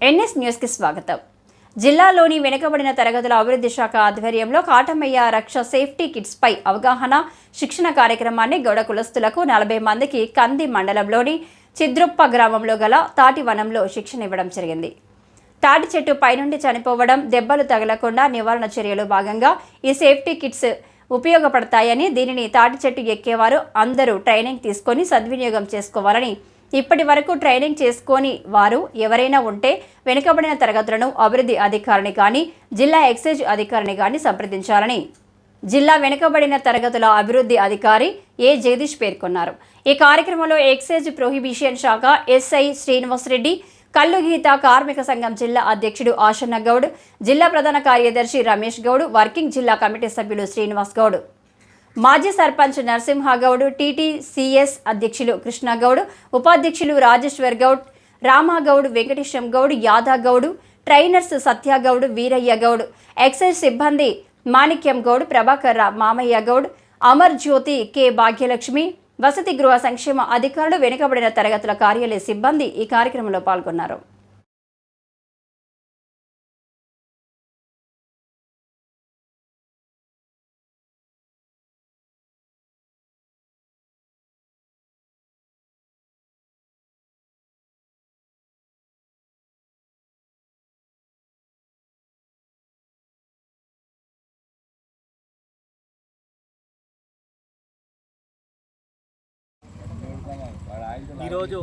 NS న్యూస్కి స్వాగతం. జిల్లాలోని వెనుకబడిన తరగతుల అభివృద్ధి శాఖ ఆధ్వర్యంలో కాటమయ్య రక్ష సేఫ్టీ కిట్స్పై అవగాహన శిక్షణ కార్యక్రమాన్ని గౌడ కులస్తులకు నలభై మందికి కంది మండలంలోని చిద్రుప్ప గ్రామంలో గల తాటివనంలో శిక్షణ ఇవ్వడం జరిగింది. తాటి చెట్టు పైనుండి చనిపోవడం దెబ్బలు తగలకుండా నివారణ చర్యలు భాగంగా ఈ సేఫ్టీ కిట్స్ ఉపయోగపడతాయని దీనిని తాటి చెట్టు ఎక్కేవారు అందరూ ట్రైనింగ్ తీసుకొని సద్వినియోగం చేసుకోవాలని ఇప్పటి వరకు ట్రైనింగ్ చేసుకొని వారు ఎవరైనా ఉంటే వెనుకబడిన తరగతులను అభివృద్ధి అధికారిని కానీ జిల్లా ఎక్సైజ్ అధికారిని కానీ సంప్రదించాలని జిల్లా వెనుకబడిన తరగతుల అభివృద్ధి అధికారి ఏ జగదీష్ పేర్కొన్నారు. ఈ కార్యక్రమంలో ఎక్సైజ్ ప్రొహిబిషన్ శాఖ ఎస్ఐ శ్రీనివాస్ రెడ్డి కల్లు గీత కార్మిక సంఘం జిల్లా అధ్యక్షుడు ఆశన్న గౌడ్ జిల్లా ప్రధాన కార్యదర్శి రమేష్ గౌడ్ వర్కింగ్ జిల్లా కమిటీ సభ్యులు శ్రీనివాస్ గౌడ్. మాజీ సర్పంచ్ నరసింహగౌడ్ టీటీసీఎస్ అధ్యక్షులు కృష్ణగౌడ్ ఉపాధ్యక్షులు రాజేశ్వర్ గౌడ్ రామాగౌడ్ వెంకటేశం గౌడ్ యాదగౌడ్ ట్రైనర్స్ సత్యాగౌడ్ వీరయ్య గౌడ్ ఎక్సైజ్ సిబ్బంది మాణిక్యం గౌడ్ ప్రభాకర్ రావు మామయ్య గౌడ్ అమర్ జ్యోతి కె భాగ్యలక్ష్మి వసతి గృహ సంక్షేమ అధికారులు వెనుకబడిన తరగతుల కార్యాలయ సిబ్బంది ఈ కార్యక్రమంలో పాల్గొన్నారు. ఈరోజు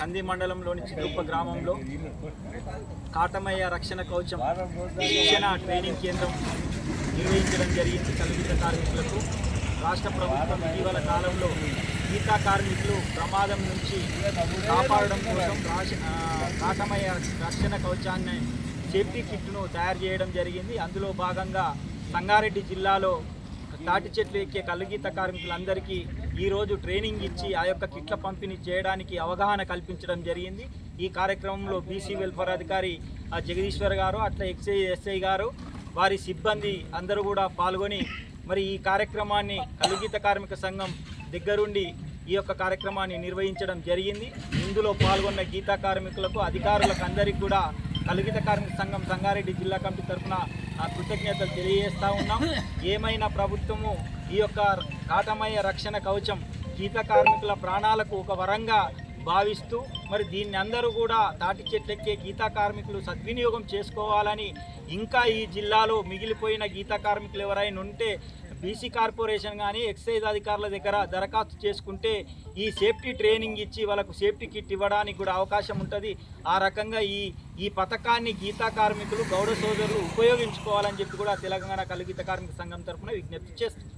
కంది మండలంలోని చిదుప్ప గ్రామంలో కాటమయ్య రక్షణ కవచం శిక్షణ ట్రైనింగ్ కేంద్రం నిర్వహించడం జరిగింది. కలుగిత కార్మికులకు రాష్ట్ర ప్రభుత్వం ఇటీవల కాలంలో గీతా కార్మికులు ప్రమాదం నుంచి కాపాడడం కోసం కాటమయ్య రక్షణ కవచాన్ని సేఫ్టీ కిట్ను తయారు చేయడం జరిగింది. అందులో భాగంగా సంగారెడ్డి జిల్లాలో తాటి చెట్లు ఎక్కే కలుగీత కార్మికులందరికీ ఈరోజు ట్రైనింగ్ ఇచ్చి ఆ యొక్క కిట్ల పంపిణీ చేయడానికి అవగాహన కల్పించడం జరిగింది. ఈ కార్యక్రమంలో బీసీ వెల్ఫేర్ అధికారి ఆ, జగదీశ్వర్ గారు అట్లా ఎక్సై ఎస్ఐ గారు వారి సిబ్బంది అందరూ కూడా పాల్గొని మరి ఈ కార్యక్రమాన్ని కలుగీత కార్మిక సంఘం దగ్గరుండి ఈ యొక్క కార్యక్రమాన్ని నిర్వహించడం జరిగింది. ఇందులో పాల్గొన్న గీతా కార్మికులకు అధికారులకు అందరికీ కూడా కలిగిత కార్మిక సంఘం సంగారెడ్డి జిల్లా కమిటీ తరఫున ఆ కృతజ్ఞతలు తెలియజేస్తా ఉన్నాం. ఏమైనా ప్రభుత్వము ఈ యొక్క కాటమయ రక్షణ కవచం గీత కార్మికుల ప్రాణాలకు ఒక వరంగా భావిస్తూ మరి దీన్ని అందరూ కూడా తాటి చెట్లెక్కే గీతా కార్మికులు సద్వినియోగం చేసుకోవాలని ఇంకా ఈ జిల్లాలో మిగిలిపోయిన గీతా కార్మికులు ఎవరైనా ఉంటే బీసీ కార్పొరేషన్ కానీ ఎక్సైజ్ అధికారుల దగ్గర దరఖాస్తు చేసుకుంటే ఈ సేఫ్టీ ట్రైనింగ్ ఇచ్చి వాళ్ళకు సేఫ్టీ కిట్ ఇవ్వడానికి కూడా అవకాశం ఉంటుంది. ఆ రకంగా ఈ ఈ పథకాన్ని గీతా కార్మికులు గౌడ సోదరులు ఉపయోగించుకోవాలని చెప్పి కూడా తెలంగాణ కలిగీత కార్మిక సంఘం తరఫున విజ్ఞప్తి చేస్తుంది.